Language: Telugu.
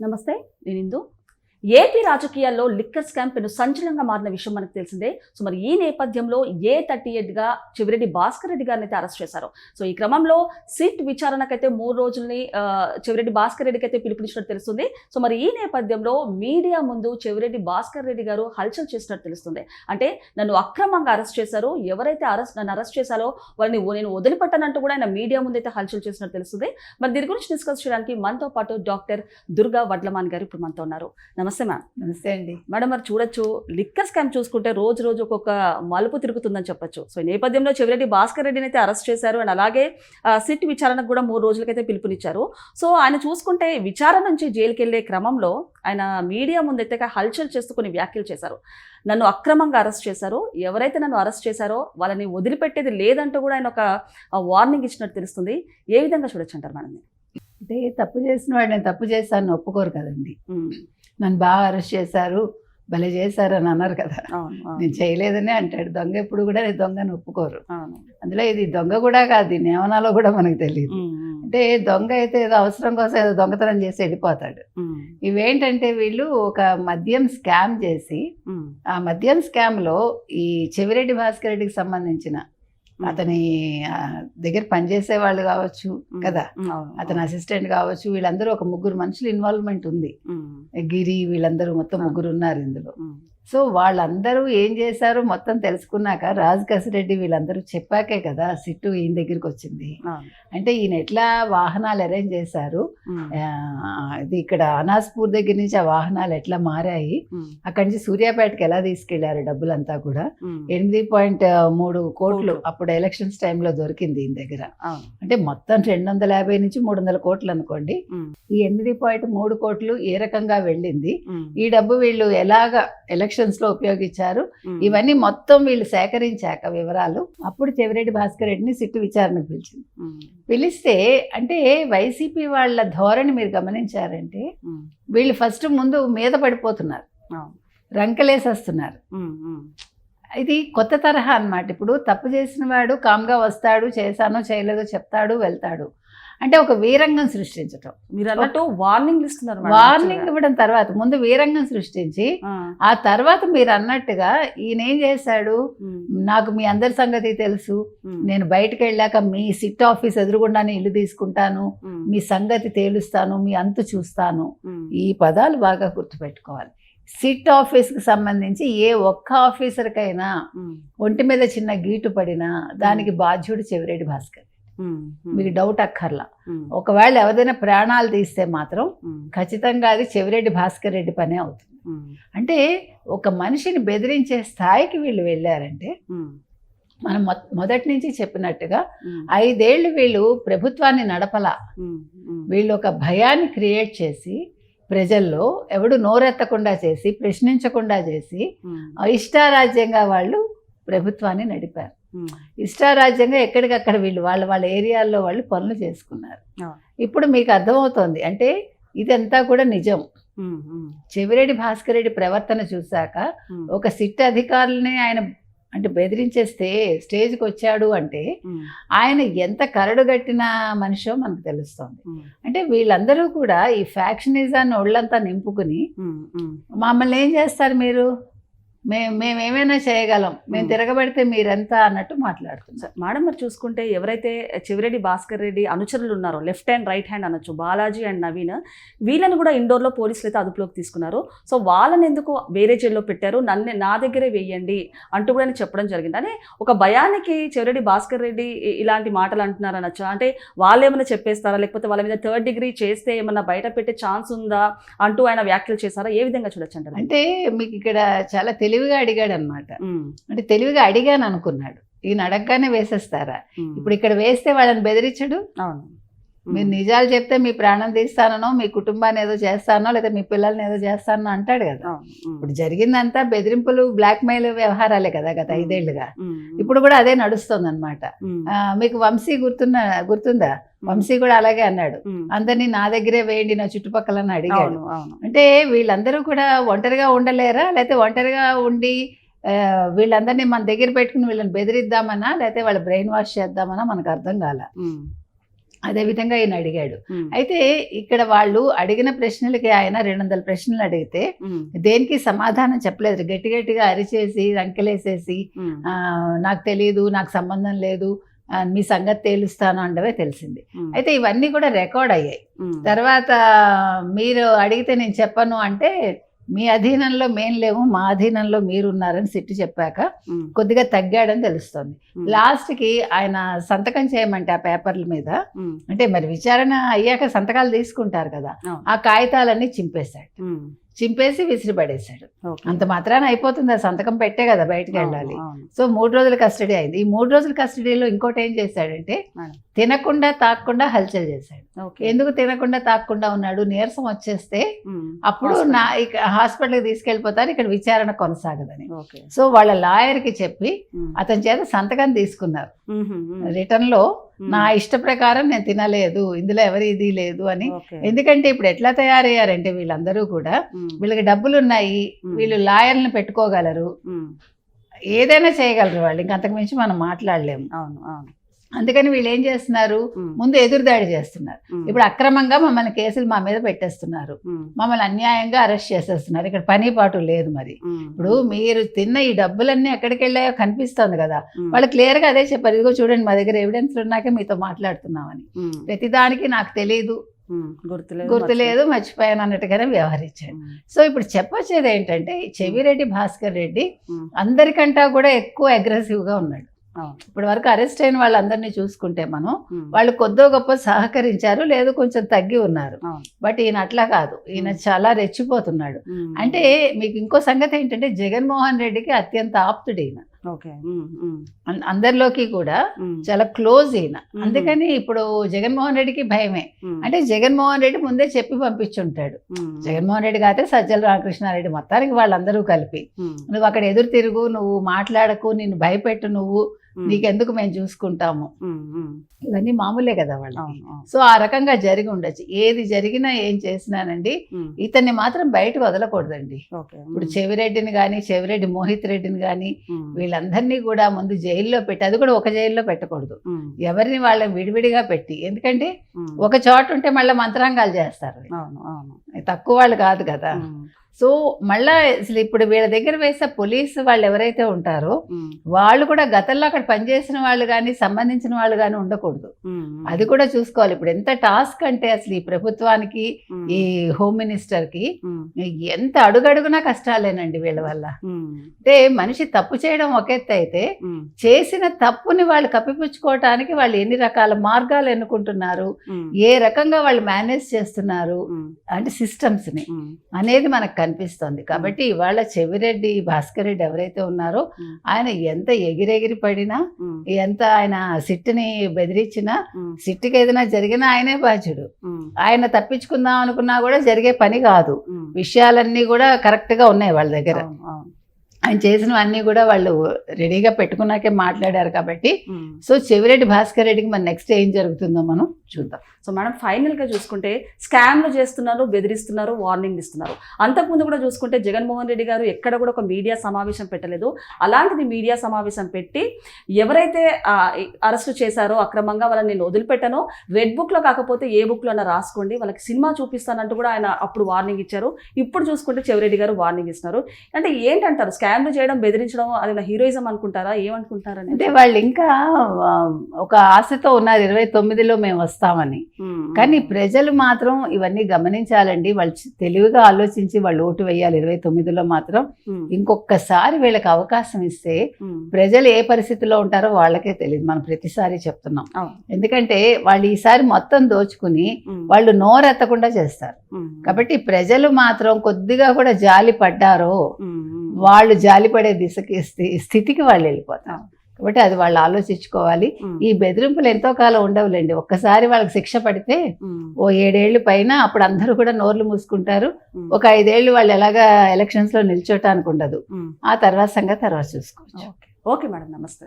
నమస్తే నేను ఇందు. ఏపీ రాజకీయాల్లో లిక్కర్ స్కామ్ పెను సంచలనంగా మారిన విషయం మనకు తెలిసిందే. సో మరి ఈ నేపథ్యంలో ఏ థర్టీ ఎయిట్గా చివరెడ్డి భాస్కర్ రెడ్డి గారిని అయితే అరెస్ట్ చేశారు? సో ఈ క్రమంలో సిట్ విచారణకైతే మూడు రోజుల్ని చివరెడ్డి భాస్కర్ రెడ్డికి అయితే పిలుపునిచ్చినట్టు తెలుస్తుంది. సో మరి ఈ నేపథ్యంలో మీడియా ముందు చివరెడ్డి భాస్కర్ రెడ్డి గారు హల్చల్ చేసినట్టు తెలుస్తుంది. అంటే నన్ను అక్రమంగా అరెస్ట్ చేశారు. ఎవరైతే అరెస్ట్ నన్ను అరెస్ట్ చేశారో వాళ్ళని నేను వదిలిపెట్టనంటూ కూడా ఆయన మీడియా ముందు అయితే హల్చల్ చేసినట్టు తెలుస్తుంది. మరి దీని గురించి డిస్కస్ చేయడానికి మనతో పాటు డాక్టర్ దుర్గా వడ్లమాన్ గారు ఇప్పుడు మనతో ఉన్నారు. నమస్తే. మ్యామ్ నమస్తే అండి మేడం మరి చూడొచ్చు లిక్కర్ స్కామ్ చూసుకుంటే రోజు రోజు ఒక్కొక్క మలుపు తిరుగుతుందని చెప్పొచ్చు. సో ఈ నేపథ్యంలో చెవిరెడ్డి భాస్కర్ రెడ్డిని అయితే అరెస్ట్ చేశారు అండ్ అలాగే సిట్ విచారణకు కూడా మూడు రోజులకైతే పిలుపునిచ్చారు. సో ఆయన చూసుకుంటే విచారణ నుంచి జైలుకి వెళ్ళే క్రమంలో ఆయన మీడియా ముందైతే హల్చల్ చేస్తూ కొన్ని వ్యాఖ్యలు చేశారు. నన్ను అక్రమంగా అరెస్ట్ చేశారు. ఎవరైతే నన్ను అరెస్ట్ చేశారో వాళ్ళని వదిలిపెట్టేది లేదంటూ కూడా ఆయన ఒక వార్నింగ్ ఇచ్చినట్టు తెలుస్తుంది. ఏ విధంగా చూడొచ్చు అంటారు మేడం? అంటే తప్పు చేసిన వాడు నేను తప్పు చేశాను ఒప్పుకోరు కదండి. నన్ను బాగా అరెస్ట్ చేశారు భలే చేశారు అని అన్నారు కదా. నేను చేయలేదని అంటాడు. దొంగ ఎప్పుడు కూడా నేను దొంగని ఒప్పుకోరు. అందులో ఇది దొంగ కూడా కాదు దీన్ని ఏమనాలో కూడా మనకు తెలియదు అంటే దొంగ అయితే ఏదో అవసరం కోసం ఏదో దొంగతనం చేసి వెళ్ళిపోతాడు. ఇవేంటంటే వీళ్ళు ఒక మద్యం స్కామ్ చేసి ఆ మద్యం స్కామ్లో ఈ చెవిరెడ్డి భాస్కర్ రెడ్డికి సంబంధించిన. అతని దగ్గర పనిచేసే వాళ్ళు కావచ్చు కదా. అతని అసిస్టెంట్ కావచ్చు వీళ్ళందరూ ఒక ముగ్గురు మనుషులు ఇన్వాల్వ్మెంట్ ఉంది. గిరి వీళ్ళందరూ మొత్తం. ముగ్గురు ఉన్నారు ఇందులో. సో వాళ్ళందరూ ఏం చేశారో మొత్తం తెలుసుకున్నాక రాజ్ కసిరెడ్డి వీళ్ళందరూ చెప్పాకే కదా సిట్టు ఈయన దగ్గరికి వచ్చింది. అంటే ఈయన ఎట్లా వాహనాలు అరేంజ్ చేశారు? ఇది ఇక్కడ అనాస్పూర్ దగ్గర నుంచి ఆ వాహనాలు ఎట్లా మారాయి? అక్కడి నుంచి సూర్యాపేటకి ఎలా తీసుకెళ్ళారు డబ్బులంతా కూడా? ఎనిమిది పాయింట్ మూడు కోట్లు. అప్పుడు ఎలక్షన్స్ టైంలో దొరికింది ఈయన దగ్గర. అంటే మొత్తం రెండు వందల యాభై నుంచి మూడు వందల కోట్లు అనుకోండి. ఈ ఎనిమిది పాయింట్ మూడు కోట్లు ఏ రకంగా వెళ్ళింది? ఈ డబ్బు వీళ్ళు ఎలాగ ఎలక్షన్స్ లో ఉపయోగించారు. ఇవన్నీ మొత్తం వీళ్ళు సేకరించాక వివరాలు. అప్పుడు చెవిరెడ్డి భాస్కర్ రెడ్డిని సిట్టు విచారణకు పిలిచింది. పిలిస్తే అంటే వైసీపీ వాళ్ళ ధోరణి మీరు గమనించారంటే వీళ్ళు ఫస్ట్ ముందు మీద పడిపోతున్నారు. రంకలేసేస్తున్నారు. ఇది కొత్త తరహా అన్నమాట. ఇప్పుడు తప్పు చేసిన వాడు కామ్గా వస్తాడు చేశానో చేయలేదో చెప్తాడు వెళ్తాడు. అంటే ఒక వీరంగం సృష్టించటం. మీరు అన్నట్టు వార్నింగ్ ఇస్తున్నారు వార్నింగ్. ఇవ్వడం తర్వాత ముందు వీరంగం సృష్టించి ఆ, తర్వాత మీరు అన్నట్టుగా ఈయన ఏం చేశాడు? నాకు మీ అందరి సంగతి తెలుసు. నేను బయటకు వెళ్ళాక మీ సిట్ ఆఫీస్ ఎదురుగుండానే ఇల్లు తీసుకుంటాను. మీ సంగతి తేలుస్తాను మీ అంతు చూస్తాను. ఈ పదాలు బాగా గుర్తుపెట్టుకోవాలి. సిట్ ఆఫీస్కి సంబంధించి ఏ ఒక్క ఆఫీసర్కైనా ఒంటి మీద చిన్న గీటు పడినా దానికి బాధ్యుడు చెవిరెడ్డి భాస్కర్. మీకు డౌట్ అక్కర్లా. ఒకవేళ ఎవరైనా ప్రాణాలు తీస్తే మాత్రం ఖచ్చితంగా అది చెవిరెడ్డి భాస్కర్ రెడ్డి పనే అవుతుంది. అంటే ఒక మనిషిని బెదిరించే స్థాయికి వీళ్ళు వెళ్ళారంటే మనం మొదటి నుంచి చెప్పినట్టుగా ఐదేళ్ళు వీళ్ళు ప్రభుత్వాన్ని నడపలా. వీళ్ళు ఒక భయాన్ని క్రియేట్ చేసి ప్రజల్లో ఎవడు నోరెత్తకుండా చేసి ప్రశ్నించకుండా చేసి ఇష్టారాజ్యంగా వాళ్ళు ప్రభుత్వాన్ని నడిపారు. ఇష్టారాజ్యంగా ఎక్కడికక్కడ వీళ్ళు వాళ్ళ వాళ్ళ ఏరియాల్లో వాళ్ళు పనులు చేసుకున్నారు. ఇప్పుడు మీకు అర్థమవుతోంది. అంటే ఇదంతా కూడా నిజం. చెవిరెడ్డి భాస్కర్ రెడ్డి ప్రవర్తన చూశాక ఒక సిట్ అధికారులని ఆయన అంటే బెదిరించేస్తే స్టేజ్కి వచ్చాడు అంటే ఆయన ఎంత కరడుగట్టిన మనిషో మనకు తెలుస్తోంది. అంటే వీళ్ళందరూ కూడా ఈ ఫ్యాక్షనిజాన్ని ఒళ్ళంతా నింపుకుని మమ్మల్ని ఏం చేస్తారు మీరు? మేము మేము ఏమైనా చేయగలం. మేము. తిరగబడితే మీరెంత అన్నట్టు మాట్లాడుతున్నారు. సరే, మేడం మరి చూసుకుంటే ఎవరైతే చివరెడ్డి భాస్కర్ రెడ్డి అనుచరులు ఉన్నారో లెఫ్ట్ హ్యాండ్ రైట్ హ్యాండ్ అనొచ్చు బాలాజీ అండ్ నవీన్ వీళ్ళని కూడా ఇండోర్లో పోలీసులు అయితే అదుపులోకి తీసుకున్నారు. సో వాళ్ళని ఎందుకు వేరే జైల్లో పెట్టారు? నన్ను నా దగ్గరే వేయండి అంటూ కూడా ఆయన చెప్పడం జరిగింది. అంటే ఒక భయానికి చివరెడ్డి భాస్కర్ రెడ్డి ఇలాంటి మాటలు అంటున్నారు అనొచ్చు? అంటే వాళ్ళు ఏమైనా చెప్పేస్తారా? లేకపోతే వాళ్ళ మీద థర్డ్ డిగ్రీ చేస్తే ఏమన్నా బయట పెట్టే ఛాన్స్ ఉందా? అంటూ ఆయన వ్యాఖ్యలు చేశారా? ఏ విధంగా చూడొచ్చు అంటే మీకు ఇక్కడ చాలా తెలివిగా అడిగాడు అనమాట అంటే తెలివిగా అడిగాను అనుకున్నాడు ఈయన అడగగానే వేసేస్తారా? ఇప్పుడు ఇక్కడ వేస్తే వాళ్ళని బెదిరించడు? అవును. మీరు నిజాలు చెప్తే మీ ప్రాణం తీస్తానో మీ కుటుంబాన్ని ఏదో చేస్తానో లేదా మీ పిల్లల్ని ఏదో చేస్తానో అంటాడు కదా. ఇప్పుడు జరిగిందంతా బెదిరింపులు బ్లాక్మెయిల్ వ్యవహారాలే కదా గత. ఐదేళ్ళుగా. ఇప్పుడు కూడా అదే నడుస్తుంది అనమాట మీకు వంశీ గుర్తున్న గుర్తుందా? వంశీ కూడా అలాగే అన్నాడు. అందరినీ నా దగ్గరే వేయండి నా చుట్టుపక్కల అడిగాడు. అంటే వీళ్ళందరూ కూడా ఒంటరిగా ఉండలేరా? లేకపోతే ఒంటరిగా ఉండి వీళ్ళందరినీ మన దగ్గర పెట్టుకుని వీళ్ళని బెదిరిద్దామనా లేకపోతే వాళ్ళ బ్రెయిన్ వాష్ చేద్దామనా మనకు అర్థం కాల? అదే విధంగా ఈయన అడిగాడు. అయితే ఇక్కడ వాళ్ళు అడిగిన ప్రశ్నలకి ఆయన రెండు వందల ప్రశ్నలు అడిగితే దేనికి సమాధానం చెప్పలేదు? గట్టి గట్టిగా అరిచేసి ఆ, నాకు తెలియదు నాకు సంబంధం లేదు మీ సంగతి తేలుస్తాను అండవే తెలిసింది. అయితే ఇవన్నీ కూడా రికార్డ్ అయ్యాయి. తర్వాత మీరు అడిగితే నేను చెప్పను అంటే మీ అధీనంలో మేం లేము మా అధీనంలో మీరు ఉన్నారని సిట్టి చెప్పాక కొద్దిగా తగ్గాడని తెలుస్తుంది. ఉమ్, లాస్ట్కి ఆయన సంతకం చేయమంటే ఆ పేపర్ల మీద అంటే మరి విచారణ అయ్యాక సంతకాలు తీసుకుంటారు కదా. ఆ కాగితాలన్నీ చింపేశాడు. చింపేసి విసిరిపడేశాడు ఓకే. అంత మాత్రాన అయిపోతుంది ఆ సంతకం పెట్టే కదా బయటకు వెళ్ళాలి. సో మూడు రోజుల కస్టడీ అయింది ఈ మూడు రోజుల కస్టడీలో ఇంకోటి ఏం చేశాడంటే. తినకుండా తాకుండా హల్చల్ చేశాడు. ఎందుకు తినకుండా తాకుండా ఉన్నాడు నీరసం వచ్చేస్తే అప్పుడు. నా ఇక హాస్పిటల్కి తీసుకెళ్ళిపోతారు ఇక్కడ విచారణ కొనసాగదని ఓకే. సో వాళ్ళ లాయర్కి చెప్పి ఉమ్, అతని చేత సంతకం తీసుకున్నారు ఉమ్, నా ఇష్ట ప్రకారం నేను తినలేదు ఇందులో ఎవరి ఇది లేదు అని. ఎందుకంటే ఇప్పుడు ఎట్లా తయారయ్యారంటే వీళ్ళందరూ కూడా వీళ్ళకి డబ్బులు ఉన్నాయి వీళ్ళు లాయర్లను పెట్టుకోగలరు. ఏదైనా చేయగలరు వాళ్ళు. ఇంకా అంతకు మించి మనం మాట్లాడలేము. అవును అవును. అందుకని వీళ్ళు ఏం చేస్తున్నారు? ముందు ఎదురుదాడి చేస్తున్నారు. ఇప్పుడు అక్రమంగా మమ్మల్ని కేసులు మా మీద పెట్టేస్తున్నారు. మమ్మల్ని అన్యాయంగా అరెస్ట్ చేసేస్తున్నారు. ఇక్కడ పని పాటు లేదు మరి. ఇప్పుడు మీరు తిన్న ఈ డబ్బులన్నీ ఎక్కడికి వెళ్ళాయో కనిపిస్తుంది కదా. వాళ్ళు క్లియర్గా అదే చెప్పారు. ఇదిగో చూడండి మా దగ్గర ఎవిడెన్స్ ఉన్నాకే మీతో మాట్లాడుతున్నామని. ప్రతిదానికి నాకు తెలియదు గుర్తులేదు గుర్తులేదు మర్చిపోయాను. అన్నట్టుగానే వ్యవహరించాడు. సో ఇప్పుడు చెప్పొచ్చేది ఏంటంటే చెవిరెడ్డి భాస్కర్ రెడ్డి అందరికంటా కూడా ఎక్కువ అగ్రెసివ్గా ఉన్నాడు. ఇప్పటి వరకు అరెస్ట్ అయిన వాళ్ళందరినీ చూసుకుంటే మనం వాళ్ళు కొద్దో గొప్ప సహకరించారు లేదు కొంచెం తగ్గి ఉన్నారు. బట్ ఈయన అట్లా కాదు. ఈయన. చాలా రెచ్చిపోతున్నాడు. అంటే మీకు ఇంకో సంగతి ఏంటంటే జగన్మోహన్ రెడ్డికి అత్యంత ఆప్తుడు ఈయన. అందరిలోకి కూడా చాలా క్లోజ్ ఈయన. అందుకని ఇప్పుడు జగన్మోహన్ రెడ్డికి భయమే. అంటే జగన్మోహన్ రెడ్డి ముందే చెప్పి పంపించుంటాడు. జగన్మోహన్ రెడ్డి కాతే సజ్జల రామకృష్ణారెడ్డి మొత్తానికి వాళ్ళందరూ కలిపి నువ్వు అక్కడ ఎదురు తిరుగు నువ్వు మాట్లాడకు నిన్ను భయపెట్టు నువ్వు నీకెందుకు మేము చూసుకుంటాము? ఇవన్నీ మామూలే కదా అవును సో ఆ రకంగా జరిగి ఉండొచ్చు. ఏది జరిగినా ఏం చేసినానండి ఇతన్ని మాత్రం బయటకు వదలకూడదండి. ఇప్పుడు చెవిరెడ్డిని కానీ చెవిరెడ్డి మోహిత్ రెడ్డిని కానీ వీళ్ళందరినీ కూడా ముందు జైల్లో పెట్టి అది కూడా ఒక జైల్లో పెట్టకూడదు. ఎవరిని వాళ్ళని విడివిడిగా పెట్టి ఎందుకంటే ఒక చోట ఉంటే మళ్ళీ మంత్రాంగాలు చేస్తారు. తక్కువ వాళ్ళు కాదు కదా. సో మళ్ళా అసలు ఇప్పుడు వీళ్ళ దగ్గర వేసే పోలీసు వాళ్ళు ఎవరైతే ఉంటారో వాళ్ళు కూడా గతంలో అక్కడ పనిచేసిన వాళ్ళు కానీ సంబంధించిన వాళ్ళు కానీ ఉండకూడదు. అది కూడా చూసుకోవాలి. ఇప్పుడు ఎంత టాస్క్ అంటే అసలు ఈ ప్రభుత్వానికి ఈ హోమ్ మినిస్టర్కి ఎంత అడుగడుగునా కష్టాలేనండి వీళ్ళ వల్ల. అంటే మనిషి తప్పు చేయడం ఒక అయితే చేసిన తప్పుని వాళ్ళు కప్పిపుచ్చుకోవటానికి వాళ్ళు ఎన్ని రకాల మార్గాలు ఎన్నుకుంటున్నారు ఏ రకంగా వాళ్ళు మేనేజ్ చేస్తున్నారు అంటే సిస్టమ్స్ని అనేది మనకు కనిపిస్తుంది. కాబట్టి ఇవాళ చెవిరెడ్డి భాస్కర్ రెడ్డి ఎవరైతే ఉన్నారో ఆయన ఎంత ఎగిరెగిరి పడినా ఎంత ఆయన సిట్టుని బెదిరించినా సిట్టుకి ఏదైనా జరిగినా ఆయనే బాధ్యుడు. ఆయన తప్పించుకుందాం అనుకున్నా కూడా జరిగే పని కాదు. విషయాలన్నీ కూడా కరెక్ట్గా ఉన్నాయి వాళ్ళ దగ్గర. ఆయన చేసినవన్నీ కూడా వాళ్ళు రెడీగా పెట్టుకున్నాకే మాట్లాడారు కాబట్టి. సో చెవిరెడ్డి భాస్కర్ రెడ్డికి మన నెక్స్ట్ ఏం జరుగుతుందో మనం చూద్దాం. సో మేడం ఫైనల్గా చూసుకుంటే స్కామ్లు చేస్తున్నారు బెదిరిస్తున్నారు వార్నింగ్ ఇస్తున్నారు. అంతకుముందు కూడా చూసుకుంటే జగన్మోహన్ రెడ్డి గారు ఎక్కడ కూడా ఒక మీడియా సమావేశం పెట్టలేదు. అలాంటిది మీడియా సమావేశం పెట్టి ఎవరైతే అరెస్ట్ చేశారో అక్రమంగా వాళ్ళని నేను వదిలిపెట్టానో రెడ్ బుక్లో కాకపోతే ఏ బుక్లో అన్న రాసుకోండి వాళ్ళకి సినిమా చూపిస్తానంటూ కూడా ఆయన అప్పుడు వార్నింగ్ ఇచ్చారు. ఇప్పుడు చూసుకుంటే చెవిరెడ్డి గారు వార్నింగ్ ఇస్తున్నారు. అంటే ఏంటంటారు? స్కామ్లు చేయడం బెదిరించడం అది హీరోయిజం అనుకుంటారా? ఏమనుకుంటారని అంటే వాళ్ళు ఇంకా ఒక ఆశతో ఉన్నారు. ఇరవై తొమ్మిదిలో మేము వస్తాం. ఉమ్, కానీ ప్రజలు మాత్రం ఇవన్నీ గమనించాలండి. వాళ్ళు తెలివిగా ఆలోచించి వాళ్ళు ఓటు వేయాలి. ఇరవై తొమ్మిదిలో మాత్రం ఇంకొకసారి వీళ్ళకి అవకాశం ఇస్తే ప్రజలు ఏ పరిస్థితిలో ఉంటారో వాళ్ళకే తెలియదు. మనం ప్రతిసారి చెప్తున్నాం. ఎందుకంటే వాళ్ళు ఈసారి మొత్తం దోచుకుని వాళ్ళు నోరెత్తకుండా చేస్తారు. కాబట్టి ప్రజలు మాత్రం కొద్దిగా కూడా జాలి పడ్డారో వాళ్ళు జాలిపడే దిశకి స్థి- స్థితికి వాళ్ళు వెళ్ళిపోతారు. కాబట్టి అది వాళ్ళు ఆలోచించుకోవాలి. ఈ బెదిరింపులు ఎంతో కాలం ఉండవులేండి. ఒక్కసారి వాళ్ళకి శిక్ష పడితే ఓ ఏడేళ్ళు పైన అప్పుడు అందరూ కూడా నోర్లు మూసుకుంటారు. ఒక ఐదేళ్ళు వాళ్ళు ఎలాగా ఎలక్షన్స్లో నిల్చోటానికి ఉండదు. ఆ తర్వాత సంగతి తర్వాత చూసుకోవచ్చు. ఓకే. Okay madam. నమస్తే.